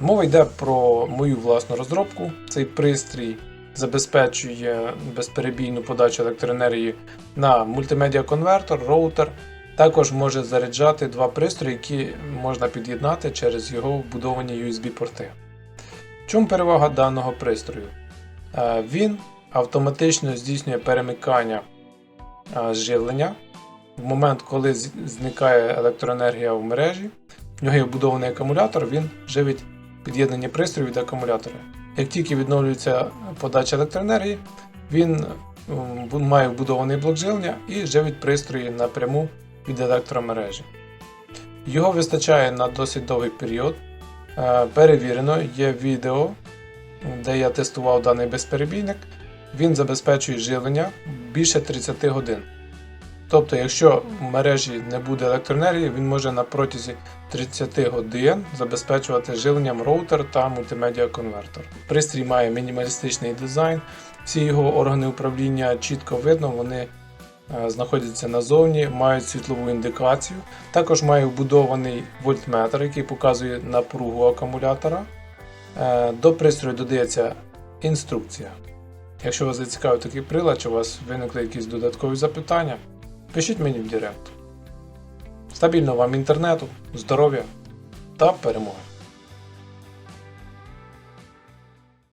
Мова йде про мою власну розробку. Цей пристрій забезпечує безперебійну подачу електроенергії на мультимедіа-конвертор, роутер. Також може заряджати два пристрої, які можна під'єднати через його вбудовані USB-порти. Чому перевага даного пристрою? Е, Він автоматично здійснює перемикання е, живлення в момент, коли зникає електроенергія в мережі. В нього є вбудований акумулятор, він живить під'єднані пристрої від акумулятора. Як тільки відновлюється подача електроенергії, він має вбудований блок живлення і живить пристрої напряму від електромережі. Його вистачає на досить довгий період. Е, Перевірено, є відео, де я тестував даний безперебійник. Він забезпечує живлення більше 30 годин. Тобто, якщо в мережі не буде електроенергії, він може на протязі 30 годин забезпечувати живленням роутер та мультимедіа-конвертор. Пристрій має мінімалістичний дизайн, всі його органи управління чітко видно, вони е, знаходяться назовні, мають світлову індикацію. Також має вбудований вольтметр, який показує напругу акумулятора. Е, До пристрою додається інструкція. Якщо вас зацікавив такий прилад, чи у вас виникли якісь додаткові запитання, пишіть мені в Директ. Стабільного вам інтернету, здоров'я та перемоги!